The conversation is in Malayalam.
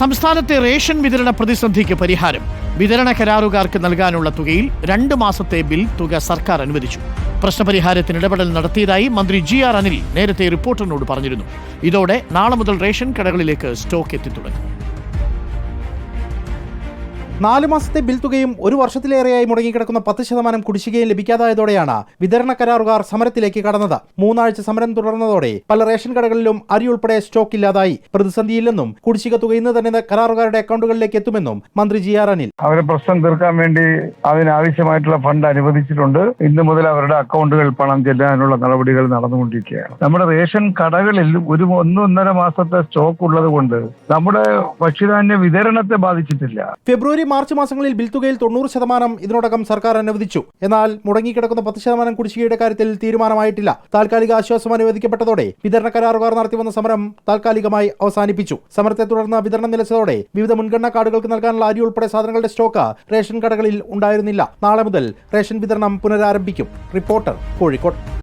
സംസ്ഥാനത്തെ റേഷൻ വിതരണ പ്രതിസന്ധിക്ക് പരിഹാരം. വിതരണ കരാറുകാർക്ക് നൽകാനുള്ള തുകയിൽ രണ്ട് മാസത്തെ ബിൽ തുക സർക്കാർ അനുവദിച്ചു. പ്രശ്നപരിഹാരത്തിന് ഇടപെടൽ നടത്തിയതായി മന്ത്രി ജി ആർ അനിൽ നേരത്തെ റിപ്പോർട്ടറിനോട് പറഞ്ഞിരുന്നു. ഇതോടെ നാളെ മുതൽ റേഷൻ കടകളിലേക്ക് സ്റ്റോക്ക് എത്തിത്തുടങ്ങും നാല് മാസത്തെ ബിൽ തുകയും ഒരു വർഷത്തിലേറെയായി മുടങ്ങിക്കിടക്കുന്ന പത്ത് ശതമാനം കുടിശ്ശികയും ലഭിക്കാതായതോടെയാണ് വിതരണ കരാറുകാർ സമരത്തിലേക്ക് കടന്നത്. മൂന്നാഴ്ച സമരം തുടർന്നതോടെ പല റേഷൻ കടകളിലും അരി ഉൾപ്പെടെ സ്റ്റോക്ക് ഇല്ലാതായി. പ്രതിസന്ധിയില്ലെന്നും കുടിശ്ശിക തുക ഇന്ന് തന്നെ കരാറുകാരുടെ അക്കൗണ്ടുകളിലേക്ക് എത്തുമെന്നും മന്ത്രി ജി ആർ അനിൽ. അവരെ പ്രശ്നം തീർക്കാൻ വേണ്ടി അതിനാവശ്യമായിട്ടുള്ള ഫണ്ട് അനുവദിച്ചിട്ടുണ്ട്. ഇന്ന് മുതൽ അവരുടെ അക്കൗണ്ടുകൾ പണം ചെല്ലാനുള്ള നടപടികൾ നടന്നുകൊണ്ടിരിക്കുകയാണ്. നമ്മുടെ റേഷൻ കടകളിൽ ഒരു ഒന്നൊന്നര മാസത്തെ സ്റ്റോക്ക് ഉള്ളത് കൊണ്ട് നമ്മുടെ ഭക്ഷ്യധാന്യ വിതരണത്തെ ബാധിച്ചിട്ടില്ല. ഫെബ്രുവരി മാർച്ച് മാസങ്ങളിൽ ബിൽ തുകയിൽ തൊണ്ണൂറ് ശതമാനം ഇതിനോടകം സർക്കാർ അനുവദിച്ചു. എന്നാൽ മുടങ്ങിക്കിടക്കുന്ന പത്ത് ശതമാനം കുടിശ്ശികയുടെ കാര്യത്തിൽ തീരുമാനമായിട്ടില്ല. താൽക്കാലിക ആശ്വാസം അനുവദിക്കപ്പെട്ടതോടെ വിതരണ കരാറുകാർ നടത്തിവന്ന സമരം താൽക്കാലികമായി അവസാനിപ്പിച്ചു. സമരത്തെ തുടർന്ന് വിതരണം നിലച്ചതോടെ വിവിധ മുൻഗണനാ കാർഡുകൾക്ക് നൽകാനുള്ള അരി ഉൾപ്പെടെ സാധനങ്ങളുടെ സ്റ്റോക്ക് റേഷൻ കടകളിൽ ഉണ്ടായിരുന്നില്ല. നാളെ മുതൽ റേഷൻ വിതരണം പുനരാരംഭിക്കും. റിപ്പോർട്ടർ കോഴിക്കോട്.